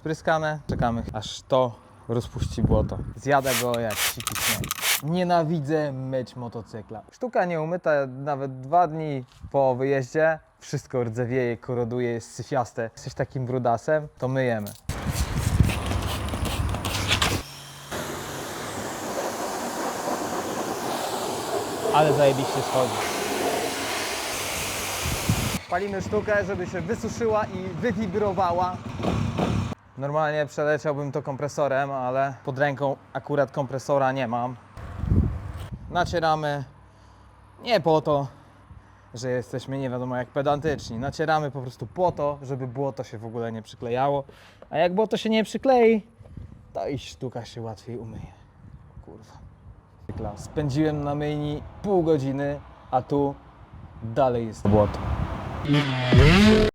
spryskane. Czekamy, aż to rozpuści błoto. Zjadę go jak siki. Nienawidzę myć motocykla. Sztuka nieumyta nawet dwa dni po wyjeździe. Wszystko rdzewieje, koroduje, jest syfiaste. Jesteś takim brudasem, to myjemy. Ale zajebiście schodzi. Palimy sztukę, żeby się wysuszyła i wywibrowała. Normalnie przeleciałbym to kompresorem, ale pod ręką akurat kompresora nie mam. Nacieramy nie po to, że jesteśmy nie wiadomo jak pedantyczni. Nacieramy po prostu po to, żeby błoto się w ogóle nie przyklejało. A jak błoto się nie przyklei, to i sztuka się łatwiej umyje. Kurwa. Spędziłem na myjni pół godziny, a tu dalej jest błoto.